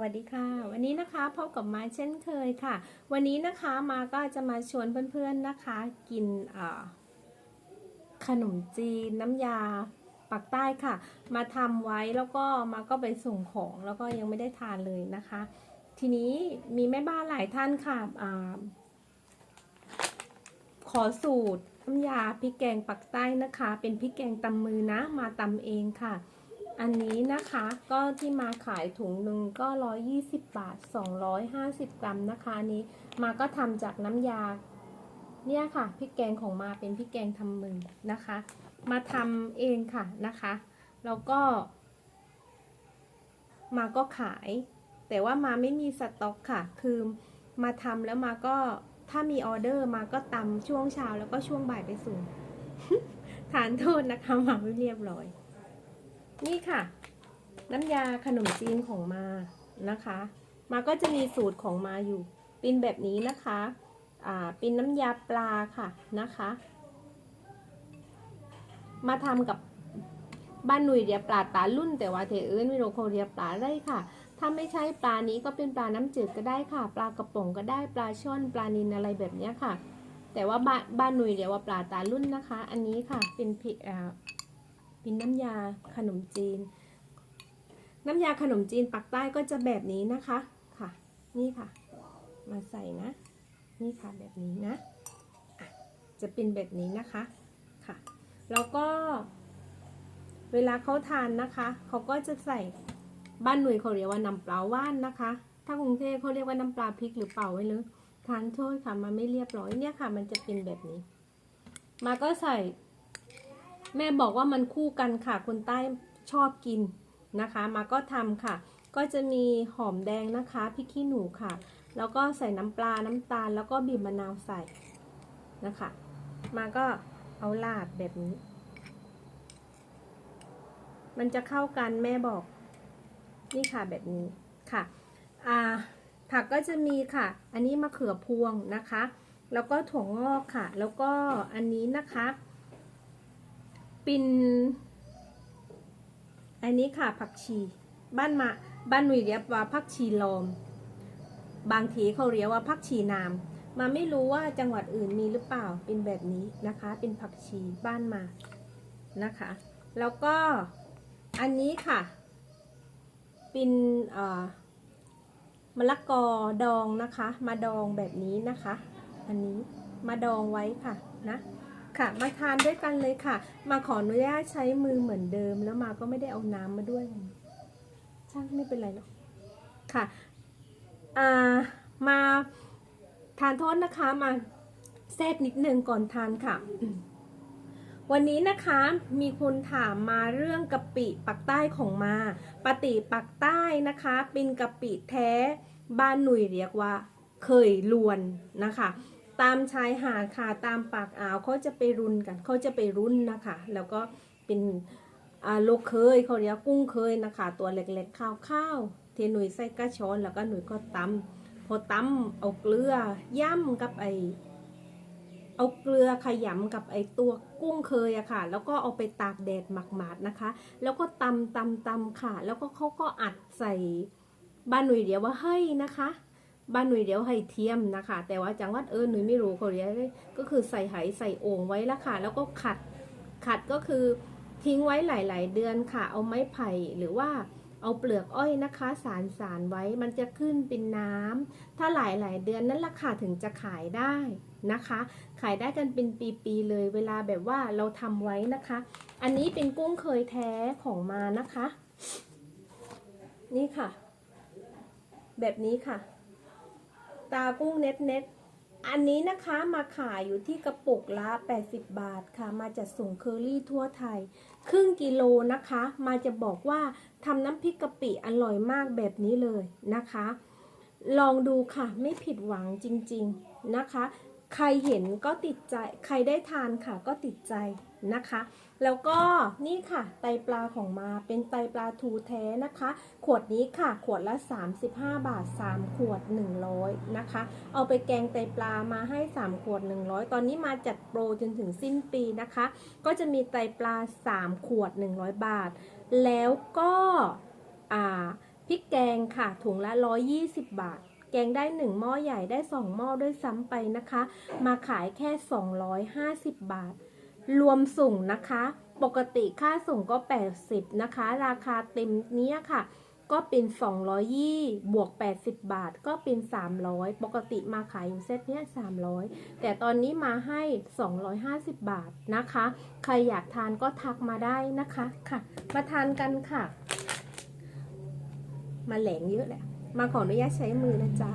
วัสดีค่ะ วันนี้นะคะพบกับมาเช่นเคยค่ะ วันนี้นะคะมาก็จะมาชวนเพื่อนๆนะคะ กินขนมจีนน้ำยาปักใต้ค่ะ มาทำไว้แล้วก็มาก็ไปส่งของแล้วก็ยังไม่ได้ทานเลยนะคะ ทีนี้มีแม่บ้านหลายท่านค่ะอขอสูตรน้ำยาพริกแกงปักใต้นะคะ เป็นพริกแกงตำมือนะมาตำเองค่ะ อันนี้นะคะก็ที่มาขายถุงหนึ่งก็ 120 บาท 250 กรัมนะคะอันนี้มาก็ทำจากน้ำยา เนี่ยค่ะพริกแกงของมาเป็นพริกแกงทำมือนะคะ มาทำเองค่ะนะคะ แล้วก็ มาก็ขาย แต่ว่ามาไม่มีสต็อกค่ะ คือมาทำแล้วมาก็ถ้ามีออเดอร์มาก็ตำช่วงเช้าแล้วก็ช่วงบ่ายไปส่งทานโทษนะคะมาไม่เรียบร้อย นี่ค่ะ น้ำยาขนมจีนของมานะคะ มาก็จะมีสูตรของมาอยู่เป็นแบบนี้นะคะอ่าเป็นน้ำยาปลาค่ะนะคะ มาทำกับบ้านหนุ่ยเดียปลาตาลุ่น แต่ว่าเทเอิญวิโรโคเรียปลาได้ค่ะ ถ้าไม่ใช่ปลานี้ก็เป็นปลาน้ำจืดก็ได้ค่ะ ปลากระป๋องก็ได้ปลาช่อนปลานินอะไรแบบนี้ค่ะ แต่ว่าบ้านบ้านหนุ่ยเดียว่าปลาตาลุ่นนะคะ อันนี้ค่ะเป็นพริกอ่า เป็นน้ำยาขนมจีน น้ำยาขนมจีนปักใต้ก็จะแบบนี้นะคะค่ะ นี่ค่ะ มาใส่นะ นี่ค่ะแบบนี้นะะจะเป็นแบบนี้นะคะค่ะ แล้วก็ เวลาเขาทานนะคะเขาก็จะใส่บ้านหนุ่ยเขาเรียกว่าน้ำปลาว่านนะคะ ถ้ากรุงเทพเขาเรียกว่าน้ำปลาพริกหรือเปล่าไว้เลยทานโทษค่ะมันไม่เรียบร้อยเนี่ยค่ะ มันจะเป็นแบบนี้ มาก็ใส่ แม่บอกว่ามันคู่กันค่ะคนใต้ชอบกินนะคะ มาก็ทำค่ะ ก็จะมีหอมแดงนะคะพริกขี้หนูค่ะ แล้วก็ใส่น้ำปลาน้ำตาล แล้วก็บีบมะนาวใส่นะคะ มาก็เอาลาดแบบนี้ มันจะเข้ากันแม่บอกนี่ค่ะแบบนี้ค่ะอ่าผักก็จะมีค่ะ อันนี้มะเขือพวงนะคะ แล้วก็ถั่วงอกค่ะ แล้วก็อันนี้นะคะ ปินอันนี้ค่ะผักชีบ้านมาบ้านหนุ่ยเรียกว่าผักชีลมบางทีเขาเรียกว่าผักชีนามมาไม่รู้ว่าจังหวัดอื่นมีหรือเปล่าเป็นแบบนี้นะคะ เป็นผักชีบ้านมานะคะ แล้วก็อันนี้ค่ะ เป็นมะละกอดองนะคะ มาดองแบบนี้นะคะ อันนี้มาดองไว้ค่ะนะ ค่ะ มาทานด้วยกันเลยค่ะ มาขออนุญาตใช้มือเหมือนเดิม แล้วมาก็ไม่ได้เอาน้ำมาด้วย ช่างไม่เป็นไรหรอกค่ะอ่ามาทานโทษนะคะมาแทรกนิดนึงก่อนทานค่ะ วันนี้นะคะมีคนถามมาเรื่องกะปิปักใต้ของมาปฏิปักใต้นะคะ เป็นกะปิแท้ บ้านหนุ่ยเรียกว่า เคยลวนนะคะ ตามชายหาดค่ะตามปากอ่าวเขาจะไปรุนกันเขาจะไปรุนนะคะ แล้วก็เป็นอ่าลูกเคยเขาเรียกกุ้งเคยนะคะ ตัวเล็กๆข้าวๆเทหนุ่ยใส่กระชอนแล้วก็หนุ่ยก็ตำพอตำเอาเกลือย่ำกับไอเอาเกลือขยำกับไอตัวกุ้งเคยอะค่ะ แล้วก็เอาไปตากแดดหมักๆนะคะ แล้วก็ตำตำตำค่ะ แล้วก็เขาก็อัดใส่บ้านหนุ่ยเดียวว่าให้นะคะ บ้านหนุ่ยเดี๋ยวให้เทียมนะคะ แต่ว่าจังหวัดเออหนุ่ยไม่รู้เขาเรียกก็คือใส่ไหใส่โอ่งไว้ละค่ะ แล้วก็ขัดขัดก็คือทิ้งไว้หลาย ๆ เดือนค่ะ เอาไม้ไผ่หรือว่าเอาเปลือกอ้อยนะคะ สารสารไว้มันจะขึ้นเป็นน้ำถ้าหลายๆเดือนนั้นราคาถึงจะขายได้นะคะ ขายได้กันเป็นปีๆเลยเวลาแบบว่าเราทำไว้นะคะ อันนี้เป็นกุ้งเคยแท้ของมานะคะ นี่ค่ะ แบบนี้ค่ะ ตากุ้งเน็ตเน็ตอันนี้นะคะมาขายอยู่ที่กระปุกละ 80 บาทค่ะ มาจากส่งเคอรี่ทั่วไทย ครึ่งกิโลนะคะ มาจะบอกว่าทำน้ำพริกกะปิอร่อยมากแบบนี้เลยนะคะ ลองดูค่ะไม่ผิดหวังจริงๆนะคะ ใครเห็นก็ติดใจ ใครได้ทานค่ะก็ติดใจนะคะ แล้วก็นี่ค่ะ ไตปลาของมาเป็นไตปลาทูแท้นะคะ ขวดนี้ค่ะ ขวดละ 35 บาท 3 ขวด 100 นะคะ เอาไปแกงไตปลามาให้ 3 ขวด 100 ตอนนี้มาจัดโปรจนถึงสิ้นปีนะคะ ก็จะมีไตปลา 3 ขวด 100 บาท แล้วก็พริกแกงค่ะ ถุงละ 120 บาท แกงได้1หม้อใหญ่ได้ 2 หม้อด้วยซ้ำไปนะคะ มาขายแค่ 250 บาท รวมส่งนะคะ ปกติค่าส่งก็ 80 นะคะ ราคาเต็มเนี้ยค่ะ ก็เป็น 220บวก 80 บาท ก็เป็น 300 ปกติมาขายอยู่เซตเนี้ย300 แต่ตอนนี้มาให้ 250 บาทนะคะ ใครอยากทานก็ทักมาได้นะคะค่ะ มาทานกันค่ะ มาแหลงเยอะแหละ มาขออนุญาตใช้มือนะจ๊ะ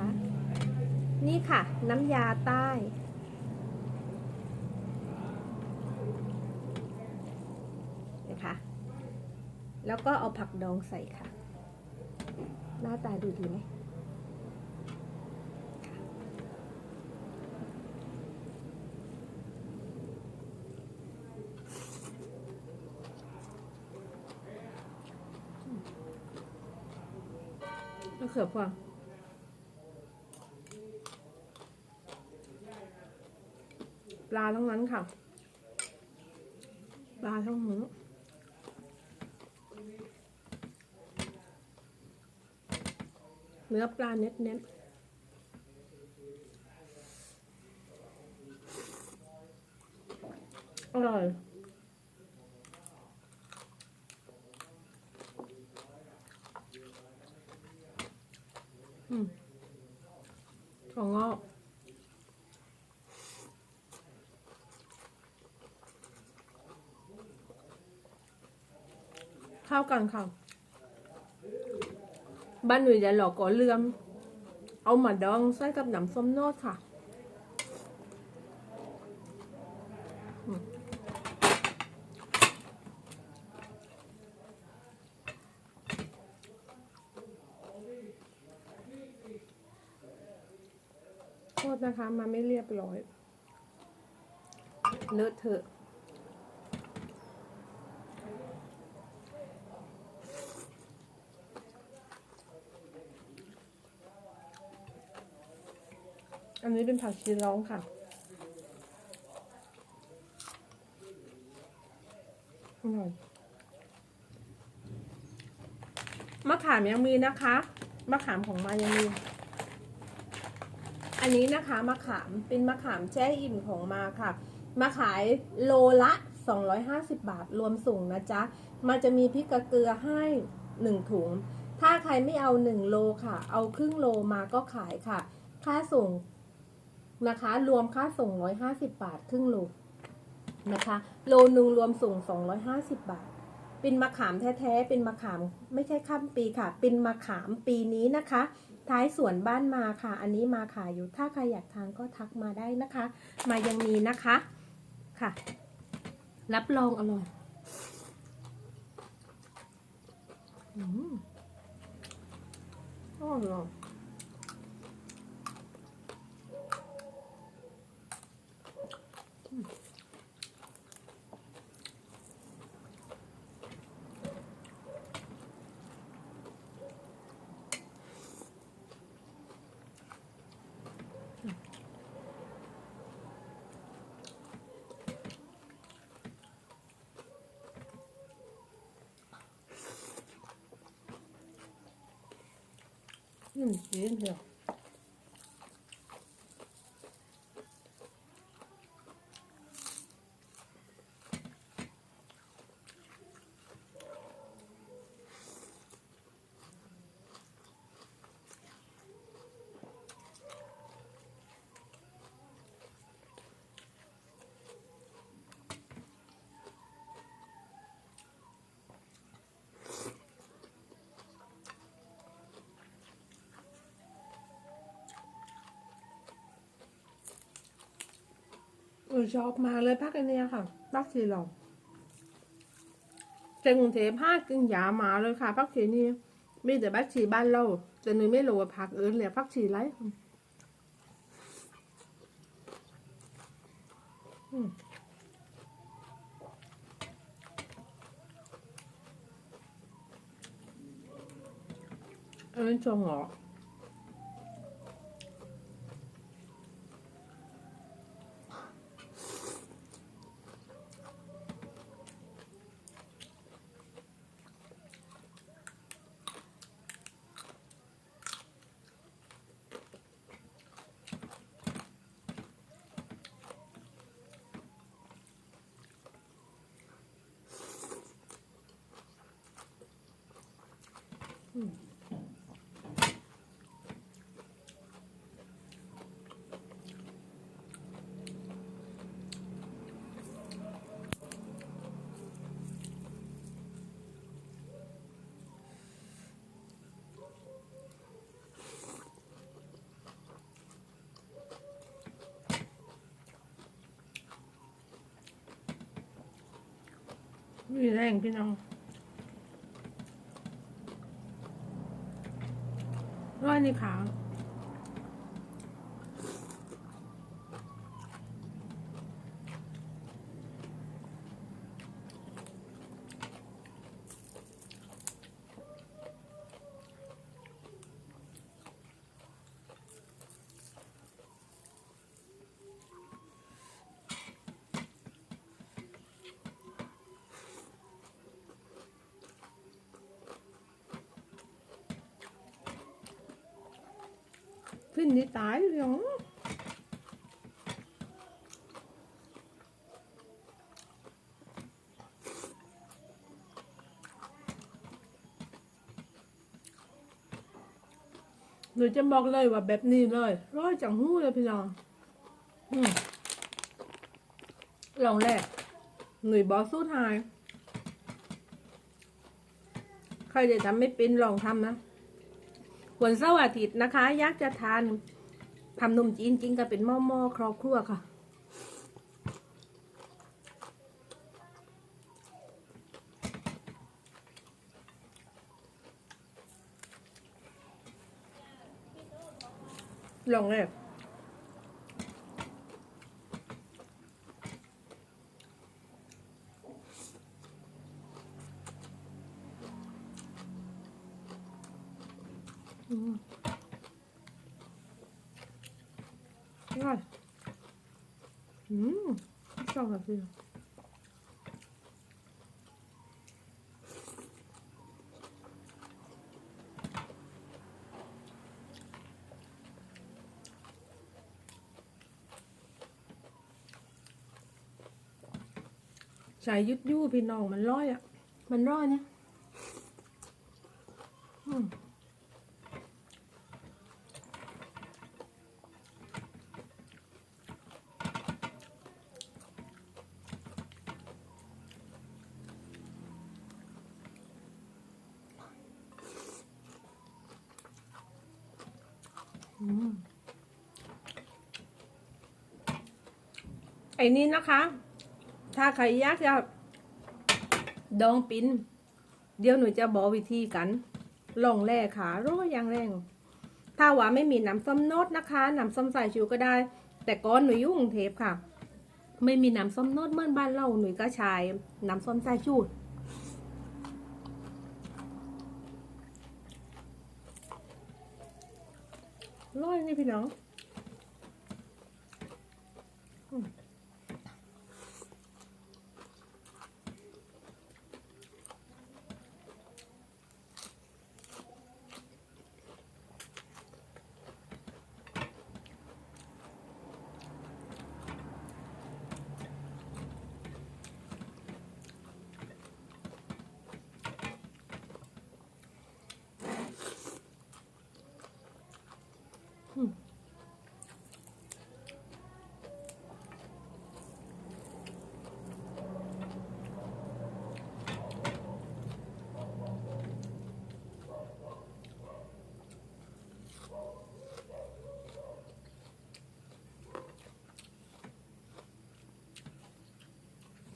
นี่ค่ะ น้ำยาใต้ นะคะ แล้วก็เอาผักดองใส่ค่ะ หน้าตาดูดีไหม มะเขือพวงปลาทั้งนั้นค่ะปลาทั้งนั้นเนื้อปลาเน็ตๆอร่อย อืมถั่วงอกเข้ากันค่ะ บ้านหนูจะหลอกก่อเลื่อม เอามาดองใส่กับน้ำส้มโนดค่ะ โทษนะคะ มาไม่เรียบร้อย เลอะเทอะ อันนี้เป็นผักชีร้องค่ะ อร่อย มะขามยังมีนะคะ มะขามของมายังมี อันนี้นะคะมะขามเป็นมะขามแช่อิ่มของมาค่ะ มาขายโลละ 250 บาทรวมส่งนะจ๊ะมันจะมีพริกกระเกลือให้1ถุง ถ้าใครไม่เอา1โลค่ะ เอาครึ่งโลมาก็ขายค่ะ ค่าส่ง นะคะ รวมค่าส่ง 150 บาทครึ่งโลนะคะ โลหนึ่งรวมส่ง 250 บาท เป็นมะขามแท้ๆ เป็นมะขามไม่ใช่ข้ามปีค่ะ เป็นมะขามปีนี้นะคะ ท้ายสวนบ้านมาค่ะ อันนี้มาขายอยู่ ถ้าใครอยากทานก็ทักมาได้นะคะ มายังมีนะคะค่ะ รับรองอร่อยอืมอร่อย อืมดี เดียวเอชอบมากเลยพักอันเนี้ยค่ะพักสีหลองเจกรุงเทพห้ากินยามาเลยค่ะพักสีนี้มีแต่พักชีบ้านเราแต่หนูไม่รู้ว่าพักอื่นเลยพักชีไรอืมอันนี้จงเหรอ มีแรงพี่น้องร้อย ในขาว ขึ้นนี่ตายเลยเหรอหนูจะบอกเลยว่าแบบนี้เลยร้อยจังหู้เลยพี่น้องอืมลองแรกหนุ่ยบอกสู้ทาย ใครจะทำไม่เป็นลองทำนะ วันเสาร์อาทิตย์นะคะ อยากจะทานทำนมจีนจริงก็เป็นหม้อหม้อครอบครัวค่ะลองเลยอืมอร่อยอืมชอบ แบบนี้ใส่ยุดยู่พี่น้องมันร้อยอะ มันร้อยเนี่ย ไอ้นี่นะคะ ถ้าใครอยากจะดองปิ้น เดี๋ยวหนูจะบอกวิธีกัน ลองแร่ขาร้ยอย่างแรง ถ้าว่าไม่มีน้ำส้มโนดนะคะน้ำส้มสายชูก็ได้ แต่ก้อนหนูยุ่งเทพค่ะ ไม่มีน้ำส้มโนดเหมื่อนบ้านเราหนูก็ใช้น้ำส้มสายชูร้อยนี่พี่น้อง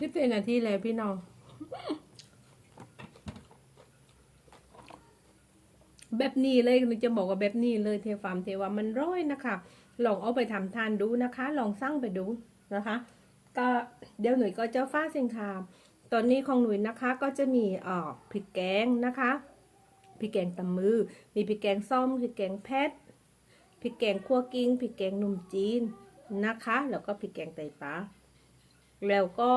สิบเอ็ดนาทีแล้วพี่น้อง แบบนี้เลยจะบอกว่าแบบนี้เลยเทฟามเทว่ามันร้อยนะคะ ลองเอาไปทำทานดูนะคะ ลองสั่งไปดูนะคะ ก็เดี๋ยวหนุ่ยก็จะฟ้าสินค้าตอนนี้ของหนุ่ยนะคะก็จะมีเอ่อพริกแกงนะคะพริกแกงตำมือ มีพริกแกงส้มพริกแกงแพทพริกแกงคั่วกิ้งพริกแกงหนุ่มจีนนะคะ แล้วก็พริกแกงไตปลาแล้วก็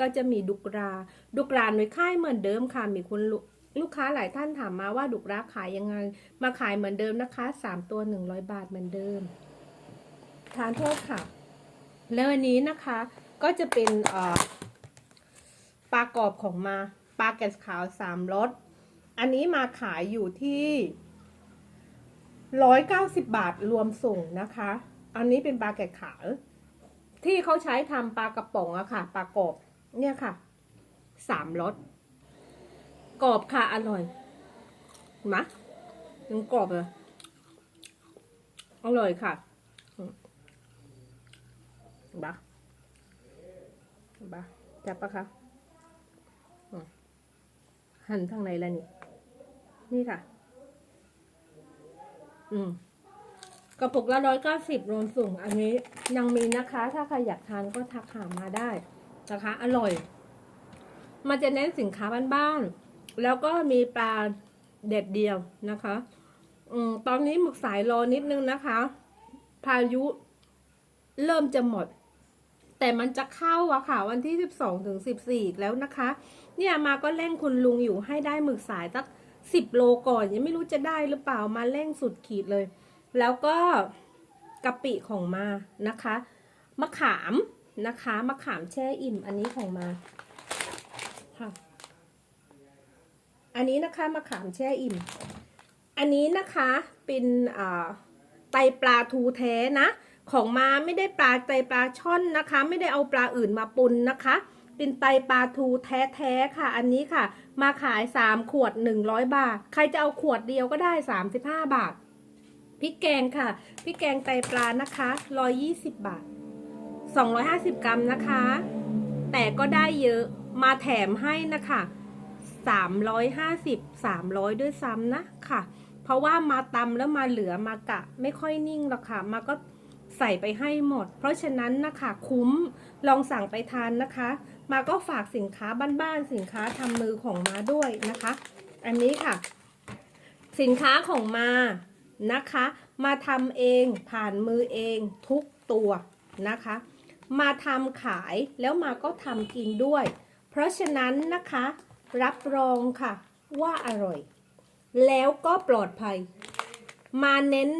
ก็จะมีดุกราดุกราหน่วยค่ายเหมือนเดิมค่ะ มีคุณลูกค้าหลายท่านถามมาว่าดุกราขายยังไง มาขายเหมือนเดิมนะคะสามตัวหนึ่งร้อยบาทเหมือนเดิม ทานโทษค่ะ แล้วอันนี้นะคะก็จะเป็นปลากรอบของมาปลาแกสขาวสามรส อันนี้มาขายอยู่ที่ร้อยเก้าสิบบาทรวมส่งนะคะ อันนี้เป็นปลาแกะขาว ที่เขาใช้ทำปลากระป๋องอะค่ะปลากรอบ เนี่ยค่ะ สามรสกรอบค่ะ อร่อยเห็นไหมยังกรอบเลย อร่อยค่ะอืมเห็นปะเห็นปะจับปะคะหั่นทางไหนแล้วนี่ นี่ค่ะ อืมกระปุกละร้อยเก้าสิบรวมส่ง อันนี้ยังมีนะคะ ถ้าใครอยากทานก็ทักหามาได้ นะคะ อร่อย มันจะเน้นสินค้าบ้านๆแล้วก็มีปลาเด็ดเดียวนะคะอืมตอนนี้หมึกสายรอนิดนึงนะคะ พายุเริ่มจะหมด แต่มันจะเข้าอะค่ะ วันที่สิบสองถึงสิบสี่แล้วนะคะ เนี่ยมาก็เร่งคุณลุงอยู่ให้ได้หมึกสายสักสิบโลก่อนยังไม่รู้จะได้หรือเปล่ามาเร่งสุดขีดเลย แล้วก็กะปิของมานะคะมะขาม นะคะมะขามแช่อิ่มอันนี้ของมาค่ะ อันนี้นะคะมะขามแช่อิ่ม อันนี้นะคะเป็นไตปลาทูแท้นะ ของมาไม่ได้ปลาไตปลาช่อนนะคะ ไม่ได้เอาปลาอื่นมาปนนะคะเป็นไตปลาทูแท้ๆค่ะ อันนี้ค่ะ มาขาย 3 ขวด 100 บาท ใครจะเอาขวดเดียวก็ได้ 35 บาทพริกแกงค่ะพริกแกงไตปลานะคะ 120 บาท 250 กรัมนะคะ แต่ก็ได้เยอะมาแถมให้นะคะ350 300 ด้วยซ้ำนะค่ะ เพราะว่ามาตำแล้วมาเหลือมากะ ไม่ค่อยนิ่งหรอกค่ะ มาก็ใส่ไปให้หมด เพราะฉะนั้นนะคะคุ้มลองสั่งไปทานนะคะ มาก็ฝากสินค้าบ้านๆสินค้าทำมือของมาด้วยนะคะ อันนี้ค่ะ สินค้าของมานะคะ มาทำเองผ่านมือเองทุกตัวนะคะ มาทำขายแล้วมาก็ทำกินด้วย เพราะฉะนั้นนะคะ รับรองค่ะว่าอร่อย แล้วก็ปลอดภัย มาเน้น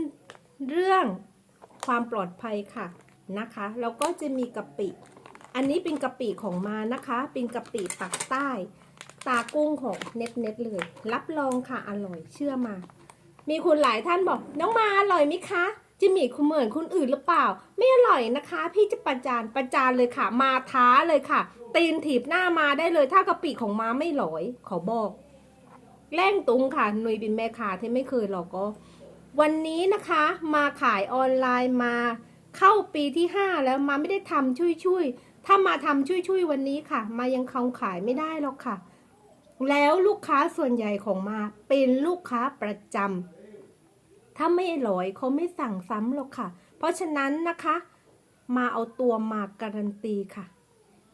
เรื่องความปลอดภัยค่ะนะคะแล้วก็จะมีกะปิ อันนี้เป็นกะปิของมานะคะ เป็นกะปิปักใต้ ตากุ้งของเน็ตเน็ตเลย รับรองค่ะอร่อยเชื่อมา มีคุณหลายท่านบอก น้องมาอร่อยไหมคะ จะมีคุณเหมือนคนอื่นหรือเปล่า ไม่อร่อยนะคะ พี่จะประจานประจานเลยค่ะ มาท้าเลยค่ะ ตีนถีบหน้ามาได้เลย ถ้ากะปิของมาไม่หลอย ขอบอกแร่งตุงค่ะหนุยบินแม่ค้าที่ไม่เคยหรอกก็ วันนี้นะคะ มาขายออนไลน์มา เข้าปีที่ 5 แล้วมาไม่ได้ทำช่วยๆถ้ามาทำช่วยๆวันนี้ค่ะ มายังคงขายไม่ได้หรอกค่ะ แล้วลูกค้าส่วนใหญ่ของมาเป็นลูกค้าประจำ ถ้าไม่อร่อยเขาไม่สั่งซ้ำหรอกค่ะ เพราะฉะนั้นนะคะ มาเอาตัวมาการันตีค่ะ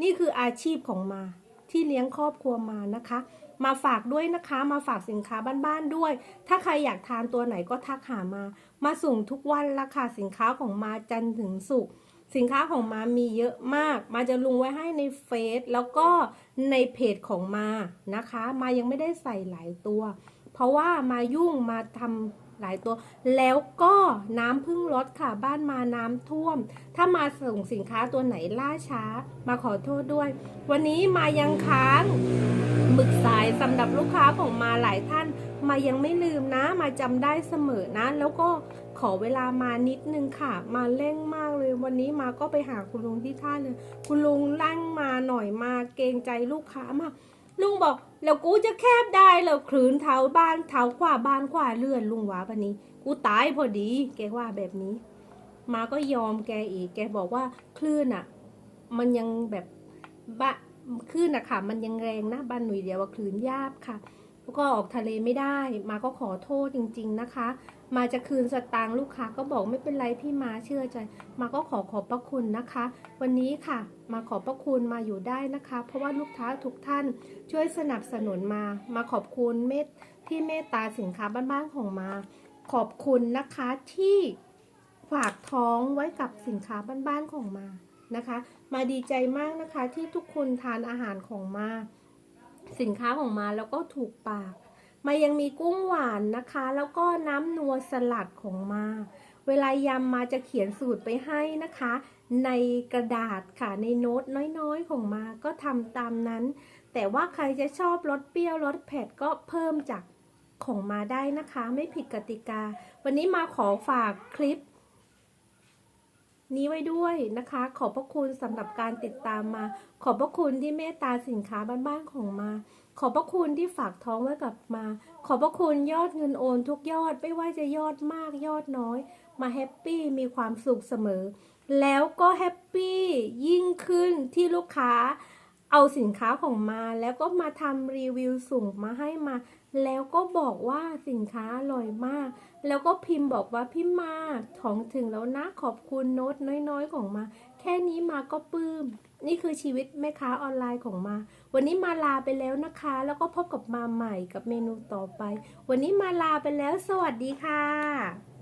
นี่คืออาชีพของมาที่เลี้ยงครอบครัวมานะคะ มาฝากด้วยนะคะ มาฝากสินค้าบ้านๆด้วย ถ้าใครอยากทานตัวไหนก็ทักหามา มาส่งทุกวันละค่ะ สินค้าของมาจันถึงศุกสินค้าของมามีเยอะมาก มาจะลงไว้ให้ในเฟซแล้วก็ในเพจของมานะคะ มายังไม่ได้ใส่หลายตัว เพราะว่ามายุ่งมาทำ หลายตัว แล้วก็น้ำพึ่งลดค่ะบ้านมาน้ำท่วม ถ้ามาส่งสินค้าตัวไหนล่าช้า มาขอโทษด้วย วันนี้มายังค้างหมึกสายสำหรับลูกค้าของมาหลายท่าน มายังไม่ลืมนะ มาจำได้เสมอนะ แล้วก็ขอเวลามานิดนึงค่ะ มาเร่งมากเลย วันนี้มาก็ไปหาคุณลุงที่ท่าเลย คุณลุงลั่งมาหน่อยมาเกรงใจลูกค้ามาก ลุงบอก แล้วกูจะแคบได้เหรอคลืนเท้าบ้านเท้าขวาบ้านขวาเลื่อนลุงวะวันนี้ กูตายพอดี แกว่าแบบนี้ มาก็ยอมแกอีก แกบอกว่าคลื่นอะ มันยังแบบบะคลื่นอะค่ะ มันยังแรงนะบ้านหนุ่ยเดียวว่าคลื่นยาบค่ะแล้วก็ออกทะเลไม่ได้ มาก็ขอโทษจริง ๆนะคะ มาจะคืนสตางค์ลูกค้าก็บอกไม่เป็นไรพี่มาเชื่อใจมาก็ขอขอบพระคุณนะคะ วันนี้ค่ะ มาขอบพระคุณมาอยู่ได้นะคะ เพราะว่าลูกค้าทุกท่านช่วยสนับสนุนมา มาขอบคุณเมตที่เมตตาสินค้าบ้านๆของมา ขอบคุณนะคะที่ฝากท้องไว้กับสินค้าบ้านๆของมานะคะ มาดีใจมากนะคะที่ทุกคนทานอาหารของมา สินค้าของมาแล้วก็ถูกปาก มายังมีกุ้งหวานนะคะ แล้วก็น้ำนัวสลัดของมา เวลายำมาจะเขียนสูตรไปให้นะคะ ในกระดาษค่ะในโน้ตน้อยๆของมาก็ทำตามนั้น แต่ว่าใครจะชอบรสเปรี้ยวรสเผ็ดก็เพิ่มจากของมาได้นะคะ ไม่ผิดกติกา วันนี้มาขอฝากคลิป นี้ไว้ด้วยนะคะ ขอบพระคุณสำหรับการติดตามมา ขอบพระคุณที่เมตตาสินค้าบ้านๆของมา ขอบพระคุณที่ฝากท้องไว้กับมา ขอบพระคุณยอดเงินโอนทุกยอดไม่ว่าจะยอดมากยอดน้อย มาแฮปปี้มีความสุขเสมอ แล้วก็แฮปปี้ยิ่งขึ้นที่ลูกค้าเอาสินค้าของมาแล้วก็มาทำรีวิวส่งมาให้มา แล้วก็บอกว่าสินค้าอร่อยมาก แล้วก็พิมพ์บอกว่าพี่มาของถึงแล้วนะขอบคุณโน้ตน้อยๆของมา แค่นี้มาก็ปลื้ม นี่คือชีวิตแม่ค้าออนไลน์ของมา วันนี้มาลาไปแล้วนะคะ แล้วก็พบกับมาใหม่กับเมนูต่อไป วันนี้มาลาไปแล้ว สวัสดีค่ะ